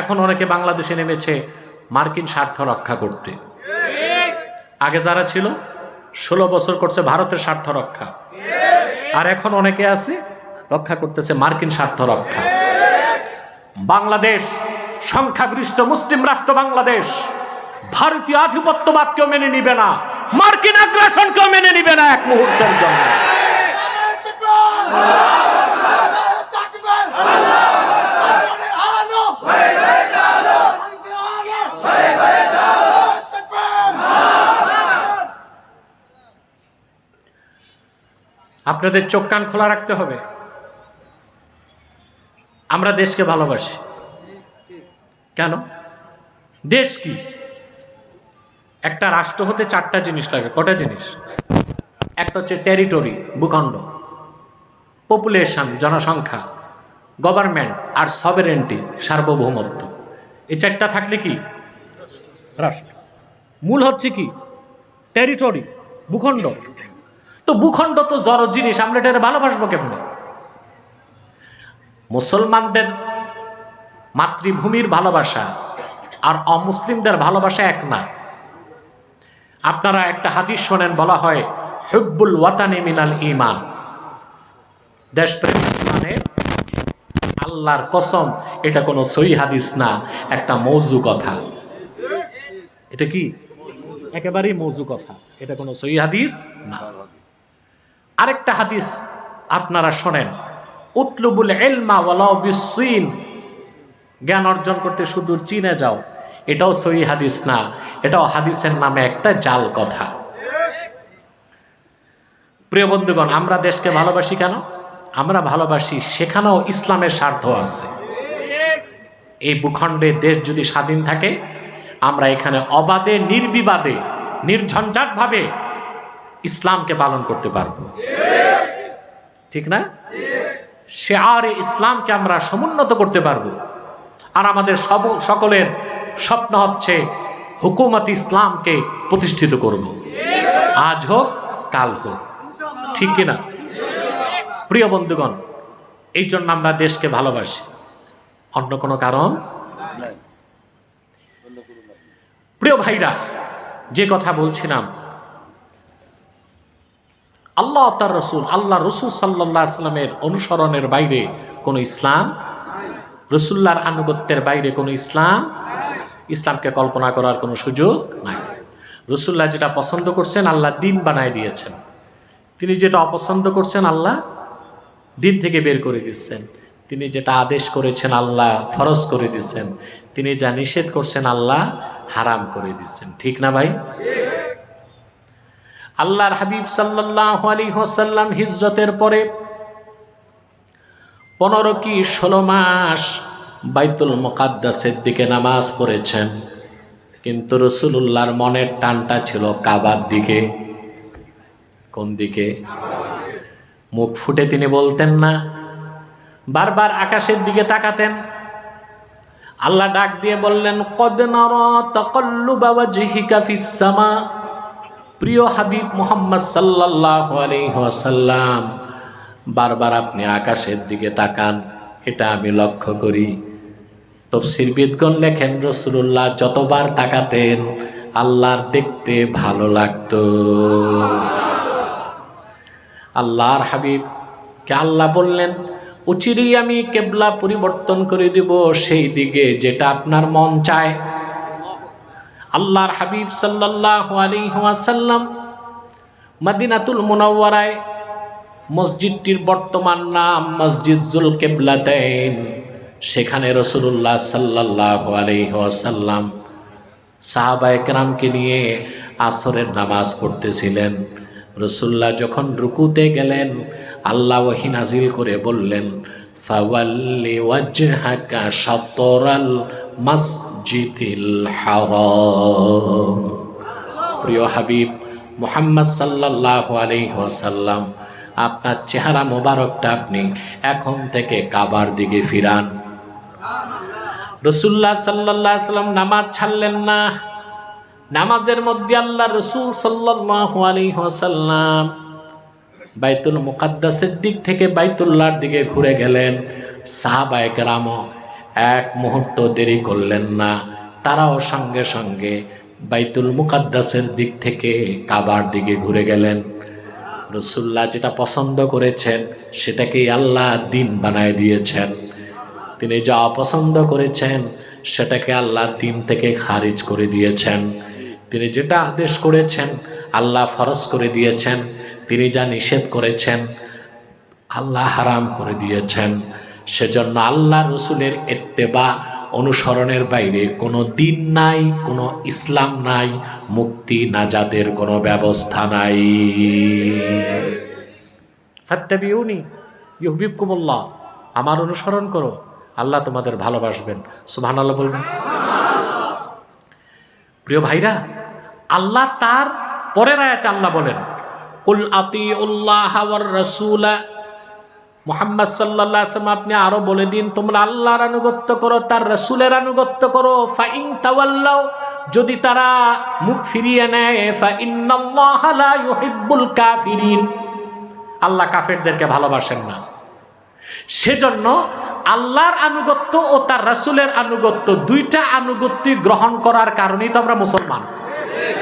এখন অনেকে বাংলাদেশে নেমেছে মার্কিন স্বার্থ রক্ষা করতে। আগে যারা ছিল, ষোলো বছর করছে ভারতের স্বার্থ রক্ষা। আর এখন অনেকে আছে, রক্ষা করতেছে মার্কিন স্বার্থ রক্ষা। বাংলাদেশ, সংখ্যাগরিষ্ঠ মুসলিম রাষ্ট্র বাংলাদেশ, ভারতীয় আধিপত্যবাদকেও মেনে নিবে না, মার্কিন আগ্রাসনকেও মেনে নিবে না এক মুহূর্তের জন্য। আপনাদের চোখ কান খোলা রাখতে হবে। আমরা দেশকে ভালোবাসি। কেন? দেশ কি? একটা রাষ্ট্র হতে চারটা জিনিস লাগে। কটা জিনিস? একটা হচ্ছে টেরিটরি ভূখণ্ড পপুলেশন জনসংখ্যা গভর্নমেন্ট আর সবেরেন্টি সার্বভৌমত্ব। এই চারটা থাকলে কি? রাষ্ট্র। মূল হচ্ছে কি? টেরিটরি ভূখণ্ড। তো ভূখণ্ড তো জড় জিনিস, আমরা এটা ভালোবাসবো কেমনে? মুসলমানদের মাতৃভূমির ভালোবাসা আর অমুসলিমদের ভালোবাসা এক না। আপনারা একটা হাদিস শোনেন, বলা হয়, হিব্বুল ওয়াতানি মিনাল ইমান দেশপ্রেম মানে আল্লাহর কসম, এটা কোনো সই হাদিস না, একটা মৌজু কথা। এটা কি? একেবারেই মৌজু কথা। এটা কোনো সই হাদিস না। আরেকটা হাদিস আপনারা শোনেন। উতলুবুল এলমা ওয়ালাও বিসুইন জ্ঞান অর্জন করতে সুদূর চীনে যাও, এটাও সই হাদিস না, এটাও হাদিসের নামে একটা জাল কথা। প্রিয় বন্ধুগণ, আমরা দেশকে ভালোবাসি কেন? আমরা ভালোবাসি, সেখানেও ইসলামের স্বার্থ আছে। এই ভূখণ্ডে দেশ যদি স্বাধীন থাকে, আমরা এখানে অবাধে, নির্বিবাদে, নির্ঝঞ্ঝাটভাবে ইসলামকে পালন করতে পারব। ঠিক না? সে আর ইসলামকে আমরা সমুন্নত করতে পারব। আর আমাদের সব, সকলের স্বপ্ন হচ্ছে হুকুমত ইসলামকে প্রতিষ্ঠিত করব। আজ হোক, কাল হোক। ঠিক কিনা? প্রিয় বন্ধুগণ, এই জন্য আমরা দেশকে ভালোবাসি। অন্য কোনো কারণ? প্রিয় ভাইরা, যে কথা বলছিলাম আল্লাহ তার রসুল, আল্লাহ রসুল সাল্লাহ আসলামের অনুসরণের বাইরে কোনো ইসলাম? রসুল্লার আনুগত্যের বাইরে কোনো ইসলাম? ইসলামকে কল্পনা করার কোনো সুযোগ নাই। রসুল্লাহ যেটা পছন্দ করছেন, আল্লাহ দিন বানায় দিয়েছেন। তিনি যেটা অপছন্দ করছেন, আল্লাহ দিন থেকে বের করে দিচ্ছেন। তিনি যেটা আদেশ করেছেন, আল্লাহ ফরজ করে দিচ্ছেন। তিনি যা নিষেধ করছেন, আল্লাহ হারাম করে দিচ্ছেন। ঠিক না ভাই? আল্লাহর হাবিব সাল্লাহ আলী হোসাল্লাম হিজরতের পরে পনেরো কি ষোলো মাস বাইতুল মোকাদ্দাসের দিকে নামাজ পড়েছেন। কিন্তু রসুল্লাহর মনের টানটা ছিল কাবার দিকে। কোন দিকে? মুখ ফুটে তিনি বলতেন না। বারবার আকাশের দিকে তাকাতেন। আল্লাহ ডাক দিয়ে বললেন, কদ নর তকল্লু বাবা জিহিকা ফিসামা প্রিয় হাবিব মোহাম্মদ সাল্লাহ আলহাসাল্লাম বারবার আপনি আকাশের দিকে তাকান। এটা আমি লক্ষ্য করি। তফসির বিদগণ লেখেন রসুল্লাহ যতবার তাকাতেন, আল্লাহর দেখতে ভালো লাগতো। আল্লাহর হাবিব, কে আল্লাহ বললেন, উচিরই আমি কেবলা পরিবর্তন করে দিব সেই দিকে যেটা আপনার মন চায়। আল্লাহর হাবিব সাল্লাহ আলিহাসাল্লাম মাদিনাতুল মুনাওয়ারায় মসজিদটির বর্তমান নাম মসজিদ জুল কেবলাতেন সেখানে রসুল্লাহ সাল্লাহ আলিহাসাল্লাম সাহাবা একরামকে নিয়ে আসরের নামাজ পড়তেছিলেন। রসুল্লাহ যখন রুকুতে গেলেন, আল্লাহ ওহি নাজিল করে বললেন, ফাওয়াল্লি ওয়াজহাকা শাতরাল মসজিদিল হারাম। প্রিয় হাবিব, মোহাম্মদ আলাইহি ওয়াসাল্লাম, আপনার চেহারা মোবারকটা আপনি এখন থেকে কাবার দিকে ফিরান। রসুল্লাহ সাল্লাহ সাল্লাম নামাজ ছাড়লেন না। নামাজের মধ্যে আল্লাহ রসুল সাল্লাল্লাহু আলাইহি ওয়াসাল্লাম বাইতুল মুকাদ্দাসের দিক থেকে বাইতুল্লাহর দিকে ঘুরে গেলেন। সাহাবায়ে কেরামও এক মুহূর্ত দেরি করলেন না। তারাও সঙ্গে সঙ্গে বাইতুল মুকাদ্দাসের দিক থেকে কাবার দিকে ঘুরে গেলেন। রসুল্লাহ যেটা পছন্দ করেছেন, সেটাকেই আল্লাহ দিন বানায় দিয়েছেন। তিনি যা অপছন্দ করেছেন, সেটাকে আল্লাহ দিন থেকে খারিজ করে দিয়েছেন। তিনি যেটা আদেশ করেছেন, আল্লাহ ফরজ করে দিয়েছেন। তিনি যা নিষেধ করেছেন, আল্লাহ হারাম করে দিয়েছেন। সেজন্য আল্লাহ রসুলের এত্তেবা অনুসরণের বাইরে কোনো দিন নাই, কোনো ইসলাম নাই, মুক্তি নাজাদের কোনো ব্যবস্থা নাই। ফাত্তাবিউনি আমার অনুসরণ করো, আল্লাহ তোমাদের ভালোবাসবেন। সুবহান আল্লাহ বলবেন। প্রিয় ভাইরা, আল্লাহ তার পরের আয়াতে আল্লাহ বলেন, কুল আতি উল্লাহ রসুলা মোহাম্মদ সাল্লাহ আসলাম আপনি আরও বলে দিন, তোমরা আল্লাহর আনুগত্য করো, তার রসুলের আনুগত্য করো। ফাইং তাওয়াল্লাও যদি তারা মুখ ফিরিয়ে নেয় ফা ইন্নাল্লাহ লা কাফিরিন। আল্লাহ কাফেরদেরকে ভালোবাসেন না। সেজন্য আল্লাহর আনুগত্য ও তার রাসূলের আনুগত্য দুইটা আনুগত্যই গ্রহণ করার কারণেই তো আমরা মুসলমান।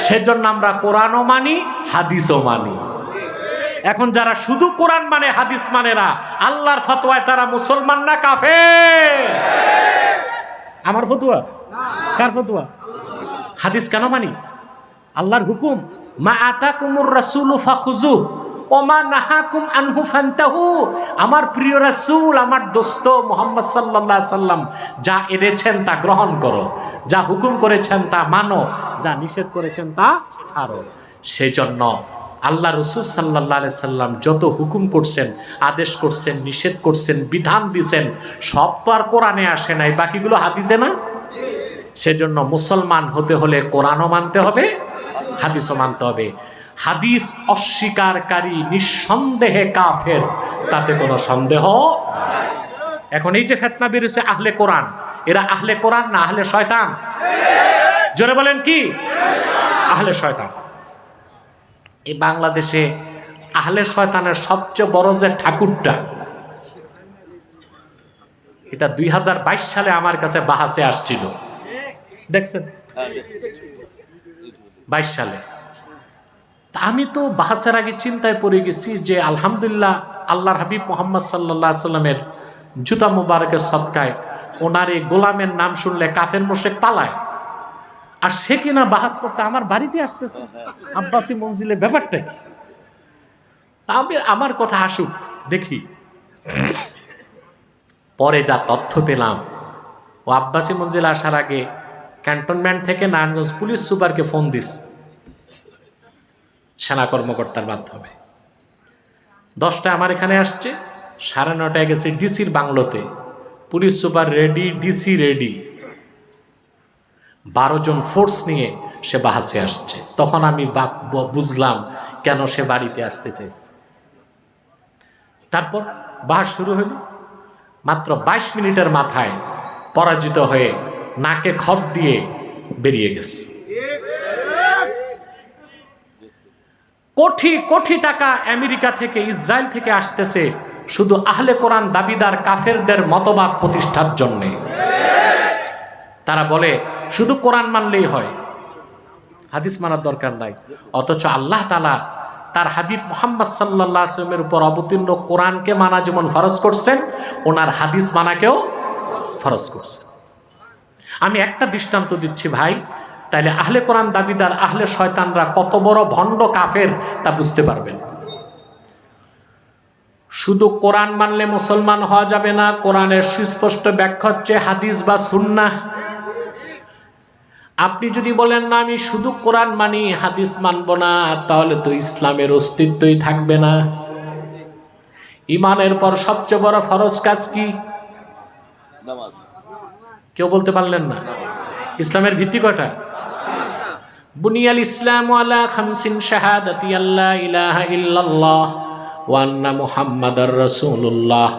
সেজন্য আমরা কোরআনও মানি, হাদিসও মানি। এখন যারা শুধু কোরআন মানে হাদিস মানে না, আল্লাহর ফতোয়ায় তারা মুসলমান না কাফে আমার ফতুয়া? কার ফতুয়া? হাদিস কেন মানি? আল্লাহর হুকুম, মা আতা কুমুর রাসুলু ফাখুজু ওমা নাহাকুম আনহু ফান্তাহু। আমার প্রিয় রাসূল, আমার দোস্ত মোহাম্মদ আলাইহি সাল্লাম, যা এনেছেন তা গ্রহণ করো, যা হুকুম করেছেন তা মানো, যা নিষেধ করেছেন তা ছাড়ো। সেজন্য আল্লাহ রসুল সাল্লাহ সাল্লাম যত হুকুম করছেন, আদেশ করছেন, নিষেধ করছেন, বিধান দিছেন, সব তো আর কোরআনে আসে নাই, বাকিগুলো হাদিসে না? সেজন্য মুসলমান হতে হলে কোরআনও মানতে হবে, হাদিসও মানতে হবে। হাদিস অস্বীকারী, নিঃসন্দেহে কাফের, তাতে কোনো সন্দেহ এখন এই যে ফেতনা বেরোছে আহলে কোরআন, এরা আহলে কোরআন না আহলে শয়তান? জোরে বলেন কি? আহলে শয়তান। এই বাংলাদেশে আহলে শয়তানের সবচেয়ে বড় যে ঠাকুরটা, এটা দুই হাজার বাইশ সালে আমার কাছে বাহাসে আসছিল। দেখছেন? বাইশ সালে। আমি তো বাহাসের আগে চিন্তায় পড়ে গেছি যে আলহামদুলিল্লাহ আল্লাহর হাবিব মোহাম্মদ সাল্লাহ সাল্লামের জুতা মুবারকের সবকায় ওনার এই গোলামের নাম শুনলে কাফের মোশেক পালায়। আর সে কিনা বাহাস করতে আমার বাড়িতে আসতেছে। আব্বাসি মঞ্জিলের ব্যাপারটা কি? আমি আমার কথা আসুক দেখি। পরে যা তথ্য পেলাম ও আব্বাসি মঞ্জিল আসার আগে ক্যান্টনমেন্ট থেকে নারায়ণগঞ্জ পুলিশ সুপারকে ফোন দিস। সেনা কর্মকর্তার মাধ্যমে। দশটায় আমার এখানে আসছে সাড়ে নটায় গেছে ডিসির বাংলোতে। Police super ready DC ready. বারো জন ফোর্স নিয়ে সে বাহাসে আসছে। তখন আমি বুঝলাম কেন সে বাড়িতে আসতে চাইছে। তারপর বাহাস শুরু হইল। মাত্র বাইশ মিনিটের মাথায় পরাজিত হয়ে নাকে খত দিয়ে বেরিয়ে গেছে। কোটি কোটি টাকা আমেরিকা থেকে, ইসরায়েল থেকে আসতেছে শুধু আহলে কোরআন দাবিদার কাফেরদের মতবাদ প্রতিষ্ঠার জন্যে। তারা বলে শুধু কোরআন মানলেই হয়। হাদিস মানার দরকার নাই। অথচ আল্লাহ তালা তার হাবিব মোহাম্মদ সাল্লাহ আসলামের উপর অবতীর্ণ কোরআনকে মানা যেমন ফরজ করছেন, ওনার হাদিস মানাকেও ফরজ করছেন। আমি একটা দৃষ্টান্ত দিচ্ছি ভাই, তাইলে আহলে কোরআন দাবিদার, আহলে শয়তানরা কত বড় ভণ্ড কাফের তা বুঝতে পারবেন। শুধু কোরআন মানলে মুসলমান হওয়া যাবে না, কোরআনের সুস্পষ্ট ব্যাখ্যা হচ্ছে হাদিস বা সুন্নাহ। আপনি যদি বলেন না আমি শুধু কোরআন মানি হাদিস মানব না তাহলে তো ইসলামের অস্তিত্বই থাকবে না। ইমানের পর সবচেয়ে বড় ফরজ কাজ কি? কেউ বলতে পারলেন না? ইসলামের ভিত্তি কটা বুনিয়াল ইসলাম আলা খামসিন শাহাদাতি আল্লাহ ইলাহা ইল্লাল্লাহ ওয়া আন্না মুহাম্মাদার রাসূলুল্লাহ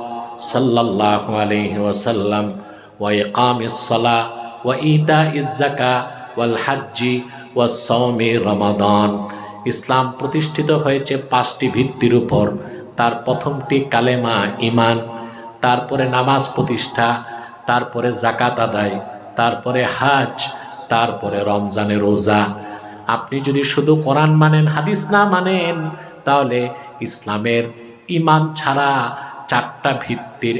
সাল্লাল্লাহু আলাইহি ওয়াসাল্লাম ওয়া ইকামিস সালাহ ওয়া ইতাইজ যাকা ওয়াল হাজ্জি ওয়াস সাওমি রমাদান। ইসলাম প্রতিষ্ঠিত হয়েছে পাঁচটি ভিত্তির উপর। তার প্রথমটি কালেমা ইমান তারপরে নামাজ প্রতিষ্ঠা, তারপরে জাকাত আদায়, তারপরে হাজ, তারপরে রমজানের রোজা। আপনি যদি শুধু কোরআন মানেন, হাদিস না মানেন, তাহলে ইসলামের ইমান ছাড়া চারটা ভিত্তির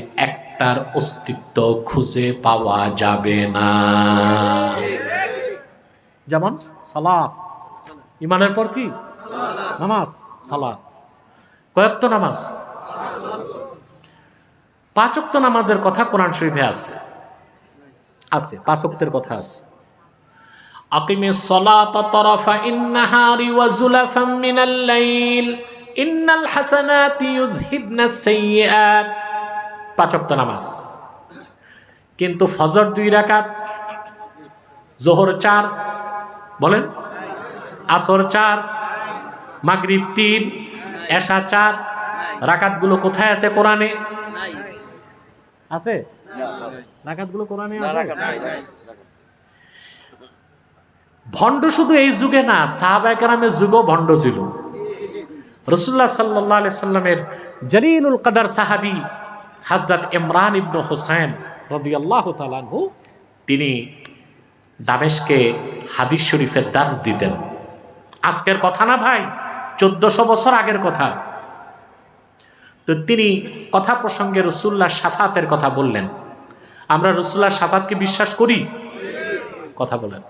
একটার অস্তিত্ব খুঁজে পাওয়া যাবে না। যেমন সালাদ ইমানের পর কি? নামাজ সালাদ কয়েক তো নামাজ। পাঁচক্ত নামাজের কথা কোরআন শরীফে আছে। আছে পাঁচক্তের কথা আছে। আকিমে সলাত তরফা ইন্নাহারি ওয়া জুলাফাম মিনাল লাইল। ইন্নাল হাসানাতি ইউযহিবনাস সাইয়্যাত পাঁচক্ত নামাজ। কিন্তু ফজর দুই রাকাত, জোহর চার, বলেন? আসর চার, মাগরিব তিন, এশা চার, রাকাতগুলো কোথায় আছে কোরআনে? আছে? রাকাতগুলো কোরআনে ভণ্ড শুধু এই যুগে না সাহাবাহামের যুগও ভণ্ড ছিল। রসুল্লাহ সাল্লাহ সাল্লামের জলিলুল কাদার সাহাবি হাজরত ইমরান ইবনু হোসেন রবি আল্লাহ তিনি দামেশকে হাদিস শরীফের দাস দিতেন। আজকের কথা না ভাই, চোদ্দশো বছর আগের কথা। তো তিনি কথা প্রসঙ্গে রসুল্লাহ সাফাতের কথা বললেন। আমরা রসুল্লাহ সাফাতকে বিশ্বাস করি? কথা বলেন।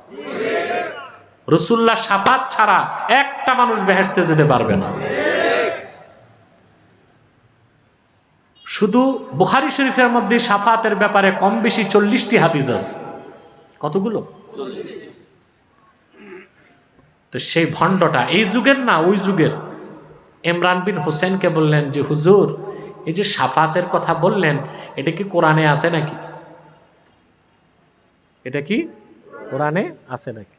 রসুল্লাহ সাফাত ছাড়া একটা মানুষ বেহেসতে যেতে পারবে না। শুধু বুখারি শরীফের মধ্যে সাফাতের ব্যাপারে কম বেশি চল্লিশটি হাদিস আছে। কতগুলো? তো সেই ভণ্ডটা, এই যুগের না, ওই যুগের। ইমরান বিন হোসেনকে বললেন যে, হুজুর, এই যে সাফাতের কথা বললেন, এটা কি কোরআনে আছে নাকি? এটা কি কোরআনে আছে নাকি?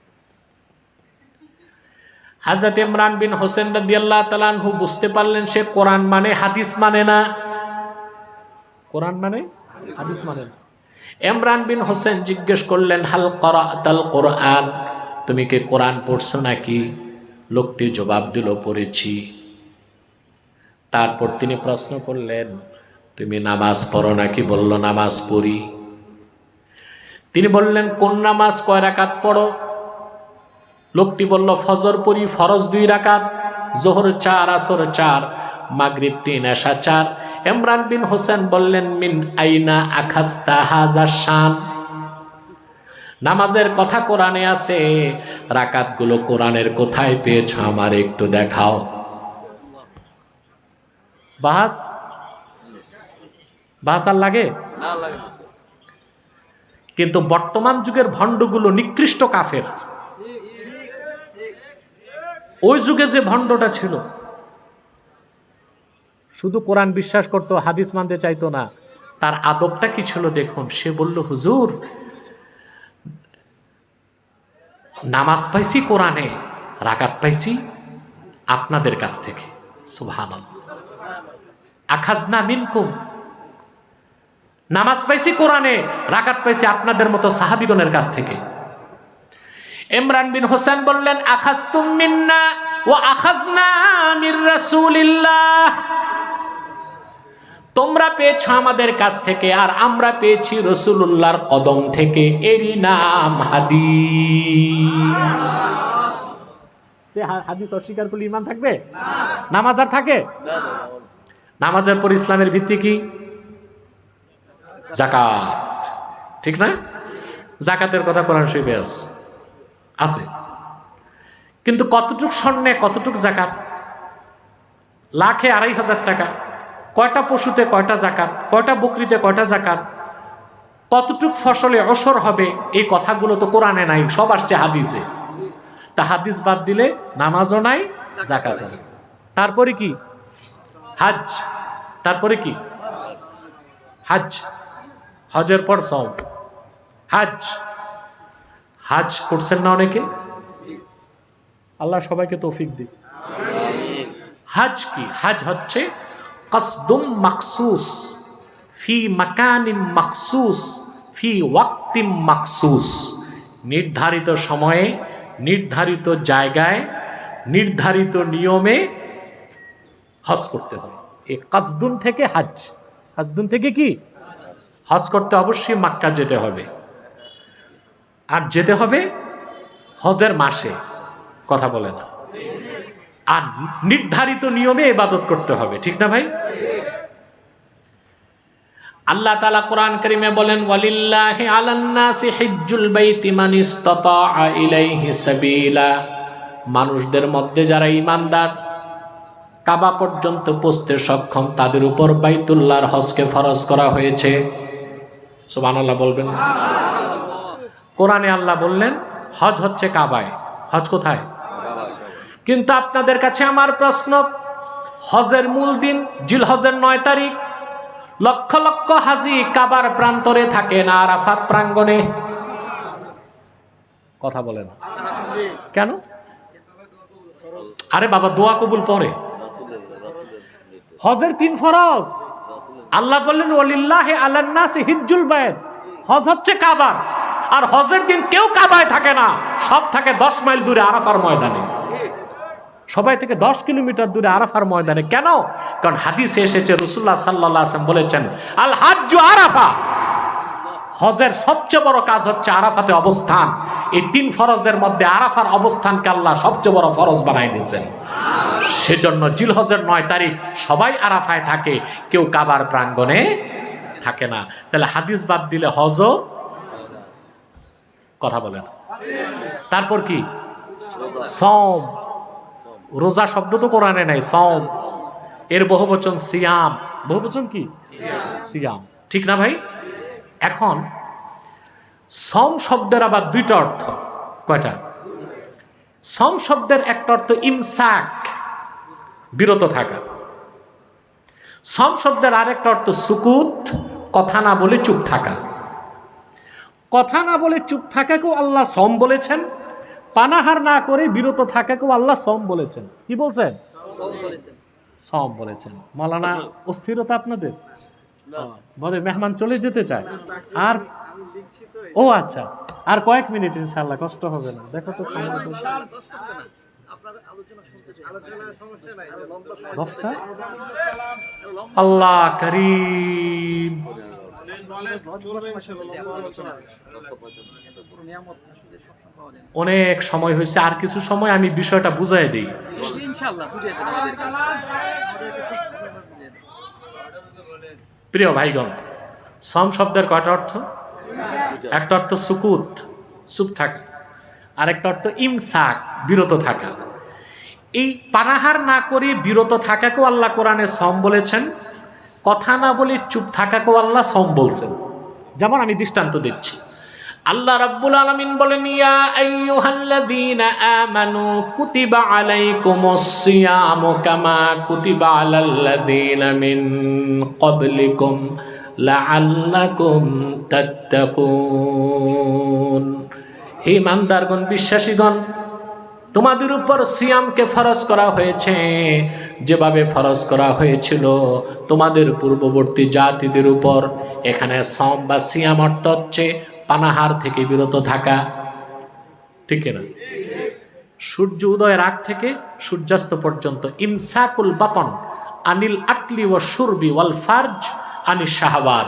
হাজরত ইমরান বিন হোসেন রাদি আল্লাহ তালানহু বুঝতে পারলেন, সে কোরআন মানে হাদিস মানে না। কোরআন মানে হাদিস মানে না। ইমরান বিন হোসেন জিজ্ঞেস করলেন, হাল করাতাল কোরআন? তুমি কি কোরআন পড়ছো নাকি? লোকটি জবাব দিল, পড়েছি। তারপর তিনি প্রশ্ন করলেন, তুমি নামাজ পড়ো নাকি? বলল, নামাজ পড়ি। তিনি বললেন, কোন নামাজ কয় রাকাত পড়ো? লোকটি বলল, ফজর পড়ি, ফরজ দুই রাকাত, জোহর চার, আসর চার, মাগরিব তিন, এশা চার ইমরান বিন হোসেন বললেন মিন আইনা আখাস্তা হাজা শান? নামাজের কথা কোরআনে আছে রাকাতগুলো কোরআনের কোথায় পেয়েছ আমার একটু দেখাও। বাহাস? বাহাস আর লাগে। কিন্তু বর্তমান যুগের ভণ্ডগুলো নিকৃষ্ট কাফের। ওই যুগে যে ভণ্ডটা ছিল শুধু কোরআন বিশ্বাস করতো, হাদিস মানতে চাইতো না। তার আদবটা কি ছিল দেখুন, সে বলল, হুজুর, নামাজ পাইছি কোরআনে, রাকাত পাইছি আপনাদের কাছ থেকে। সুভান আখাজনা মিনকুম, নামাজ পাইছি কোরআনে, রাকাত পাইছি আপনাদের মতো সাহাবিগণের কাছ থেকে। ইমরান বিন হোসেন বললেন, আখাজতুম মিন্না ও আখাজনা মির রাসূলিল্লাহ। তোমরা পেয়েছ আমাদের কাছ থেকে, আর আমরা পেয়েছি রসুল্লাহর কদম থেকে। এরই নাম হাদিস। সে হাদিস অস্বীকার করলে ইমান থাকবে? নামাজ আর থাকে। নামাজের পর ইসলামের ভিত্তি কি? জাকাত ঠিক না? জাকাতের কথা কোরআন শরীফে আছে। আছে। কিন্তু কতটুক স্বর্ণে কতটুক জাকাত লাখে আড়াই হাজার টাকা। কয়টা পশুতে কয়টা জাকাত কয়টা বকরিতে কয়টা জাকাত কতটুক ফসলে অসর হবে এই কথাগুলো তো কোরআনে নাই সব আসছে হাদিসে। তা হাদিস বাদ দিলে নামাজও নাই জাকাত তারপরে কি? হাজ। তারপরে কি? হাজ। হজের পর সব হাজ। হাজ করছেন না অনেকে? আল্লাহ সবাইকে তৌফিক দিক। হাজ কি? হাজ হচ্ছে কসদুম মাকসুস ফি মাকানিম মাকসুস ফি ওয়াক্তিম মাকসুস নির্ধারিত সময়ে, নির্ধারিত জায়গায়, নির্ধারিত নিয়মে হজ করতে হবে। এই কাজদুন থেকে হাজ। কাজদুন থেকে কি? হজ করতে অবশ্যই মাক্কা যেতে হবে। আর যেতে হবে হজের মাসে। কথা বলে না। আর নির্ধারিত নিয়মে ইবাদত করতে হবে, ঠিক না ভাই? আল্লাহ তালা কোরআন করিমে বলেন মান মানুষদের মধ্যে যারা ইমানদার কাবা পর্যন্ত পৌঁছতে সক্ষম, তাদের উপর বাইতুল্লাহর হজকে ফরজ করা হয়েছে। সুবহানাল্লাহ বলবেন কোরআনে আল্লাহ বললেন, হজ হচ্ছে কাবায়। হজ কোথায়? কিন্তু আপনাদের কাছে আমার প্রশ্ন, হজের মূল দিন জিল হজের নয় তারিখ, লক্ষ লক্ষ হাজি কাবার প্রান্তরে থাকে না আরাফাত প্রাঙ্গণে। কথা বলে না কেন? আরে বাবা, দোয়া কবুল পরে। হজের তিন ফরজ। আল্লাহ বললেন ওলিল্লাহে আল্লাহ হিজ্জুল বায়দ হজ হচ্ছে কাবার। আর হজের দিন কেউ কাবায় থাকে না। সব থাকে দশ মাইল দূরে আরাফার ময়দানে। সবাই থেকে দশ কিলোমিটার দূরে আরাফার ময়দানে। কেন? কারণ হাদিসে এসেছে রসুল্লাহ সাল্লাহ আসলাম বলেছেন, আল হাজ্জু আরাফা। হজের সবচেয়ে বড় কাজ হচ্ছে আরাফাতে অবস্থান। এই তিন ফরজের মধ্যে আরাফার অবস্থানকে আল্লাহ সবচেয়ে বড় ফরজ বানাই দিয়েছেন। সেজন্য জিল হজের নয় তারিখ সবাই আরাফায় থাকে, কেউ কাবার প্রাঙ্গণে থাকে না। তাহলে হাদিস বাদ দিলে হজও কথা বলে তারপর কি? সম রোজা শব্দ তো কোরআনে নাই সম এর বহুবচন সিয়াম। বহুবচন কি? সিয়াম। ঠিক না ভাই? এখন সম শব্দের আবার দুইটা অর্থ। কয়টা? সম শব্দের একটা অর্থ ইমসাক, বিরত থাকা। সম শব্দের আরেকটা অর্থ সুকুত, কথা না বলে চুপ থাকা। কথা না বলে চুপ থাকাকেও আল্লাহ সম বলেছেন। পানাহার না করে বিরত থাকাকেও আল্লাহ সম বলেছেন। কি বলছেন? সম বলেছেন। মালানা অস্থিরতা আপনাদের? বলে মেহমান চলে যেতে চায়। আর ও আচ্ছা আর কয়েক মিনিট ইনশাল্লাহ কষ্ট হবে না। দেখো তো আল্লাহ করিম। অনেক সময় হয়েছে আর কিছু সময় আমি বিষয়টা বুঝাই দিই। প্রিয় ভাইগণ সম শব্দের কয়টা অর্থ? একটা অর্থ সুকুত চুপ থাকা। আরেকটা অর্থ ইমসাক বিরত থাকা। এই পানাহার না করে বিরত থাকাকেও আল্লাহ কোরআনে সম বলেছেন কথা না বলে চুপ থাকাকেও আল্লাহ সম বলছেন। যেমন আমি দৃষ্টান্ত দিচ্ছি। আল্লাহ রাব্বুল আলামিন বলেন, ইয়া আইয়ুহাল্লাযীনা আমানু কুতিবা আলাইকুমুস সিয়ামু কামা কুতিবা আলাল্লাযীনা মিন ক্বাবলিকুম লাআল্লাকুম তাত্তাকুন। হে ইমানদারগণ, বিশ্বাসীগণ, তোমাদের উপর সিয়ামকে ফরজ করা হয়েছে। যেভাবে ফরজ করা হয়েছিল তোমাদের পূর্ববর্তী জাতিদের উপর, এখানে সম বা সিয়াম অর্থ হচ্ছে পানাহার থেকে বিরত থাকা। ঠিক না সূর্য উদয়ের আগ থেকে সূর্যাস্ত পর্যন্ত ইমসাকুল বাতন আনিল আকলি ও সুরবি ওয়াল ফার্জ আনি শাহবাদ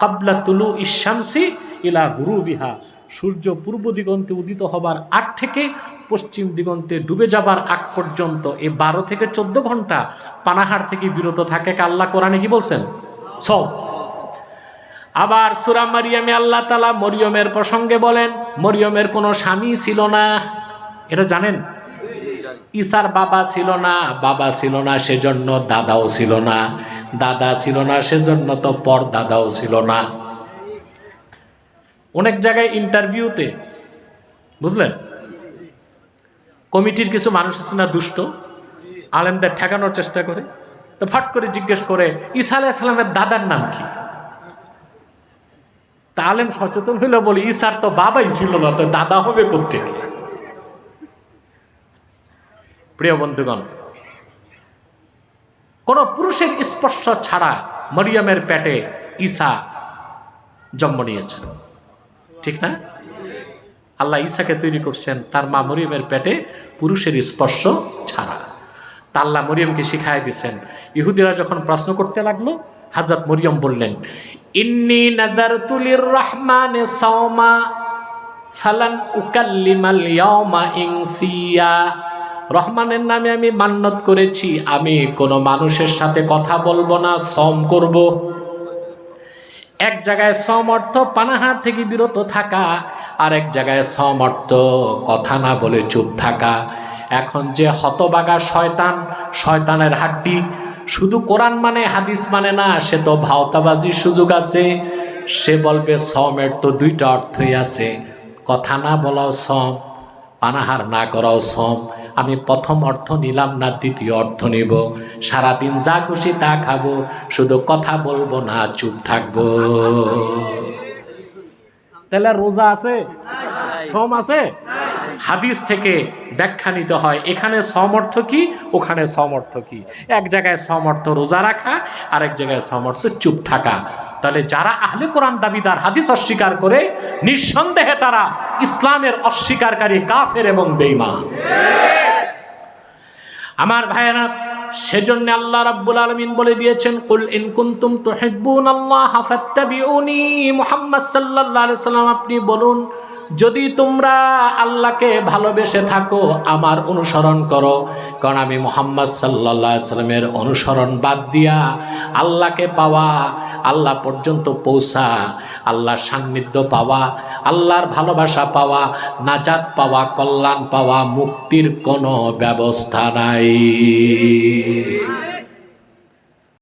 কাবলা তুলু ইশামসি ইলা গুরু বিহা সূর্য পূর্ব দিগন্তে উদিত হবার আগ থেকে পশ্চিম দিগন্তে ডুবে যাবার আগ পর্যন্ত এই বারো থেকে চোদ্দ ঘণ্টা পানাহার থেকে বিরত থাকে আল্লাহ কোরআনে কি বলছেন? সব। আবার সুরা মারিয়ামে আল্লাহ তালা মরিয়মের প্রসঙ্গে বলেন, মরিয়মের কোনো স্বামী ছিল না। এটা জানেন? ঈসার বাবা ছিল না, বাবা ছিল না, সেজন্য দাদাও ছিল না। দাদা ছিল না, সেজন্য তো পর দাদাও ছিল না। অনেক জায়গায় ইন্টারভিউতে, বুঝলেন? কমিটির কিছু মানুষ আছে না দুষ্ট, আলেমদের ঠেকানোর চেষ্টা করে। তো ফট করে জিজ্ঞেস করে, ঈসা আলাহ দাদার নাম কি? তা আলেম সচেতন হইলে বলে ঈসার তো বাবাই ছিল না, তো দাদা হবে কোথেকে প্রিয় বন্ধুগণ, কোন পুরুষের স্পর্শ ছাড়া মরিয়মের পেটে ঈসা জন্ম নিয়েছেন। ঠিক না? আল্লাহ ঈসাকে তৈরি করছেন, তার মা মরিয়মের পেটে পুরুষের স্পর্শ ছাড়া। তা আল্লাহ মরিয়মকে শিখাই দিয়েছেন ইহুদিরা যখন প্রশ্ন করতে লাগল, হাজরত মরিয়ম বললেন ইন্নি নাদারতু লিররহমানে সাওমা, ফালান উকাল্লিমাল ইয়াওমা ইনসিয়া। রহমানের নামে আমি মান্নত করেছি, আমি কোনো মানুষের সাথে কথা বলব না সম করব। এক জায়গায় সম অর্থ পানাহার থেকে বিরত থাকা আর এক জায়গায় সম অর্থ কথা না বলে চুপ থাকা। এখন যে হতবাগা শয়তান, শয়তানের হাড্ডি শুধু কোরআন মানে হাদিস মানে না, সে তো ভাওতাবাজির সুযোগ আছে। সে বলবে, সমের তো দুইটা অর্থই আছে। কথা না বলাও সম, পানাহার না করাও সম। আমি প্রথম অর্থ নিলাম না, দ্বিতীয় অর্থ নিব। সারাদিন যা খুশি তা খাব, শুধু কথা বলব না, চুপ থাকব। তাহলে রোজা আছে? সম আছে? হাদিস থেকে ব্যাখ্যা নিতে হয়, এখানে সমর্থ কি, ওখানে সমর্থ কি? এক জায়গায় সমর্থ রোজা রাখা আর এক জায়গায় সমর্থ চুপ থাকা। তাহলে যারা আহলে কোরআন দাবিদার হাদিস অস্বীকার করে, নিঃসন্দেহে তারা ইসলামের অস্বীকারী কাফের এবং বেঈমান। আমার ভাইয়েরা, সেজন্য আল্লাহ রাব্বুল আলামিন বলে দিয়েছেন, কুল ইন কুনতুম তুহিব্বুনাল্লাহ ফাত্তাবিউনি মুহাম্মদ সাল্লাল্লাহু আলাইহি সাল্লাম আপনি বলুন যদি তোমরা আল্লাহকে ভালোবেসে থাকো, আমার অনুসরণ করো। কারণ আমি মোহাম্মদ সাল্লাহ সাল্লামের অনুসরণ বাদ দিয়া আল্লাহকে পাওয়া, আল্লাহ পর্যন্ত পৌঁছা, আল্লাহর সান্নিধ্য পাওয়া, আল্লাহর ভালোবাসা পাওয়া, নাজাত পাওয়া, কল্যাণ পাওয়া, মুক্তির কোনো ব্যবস্থা নাই।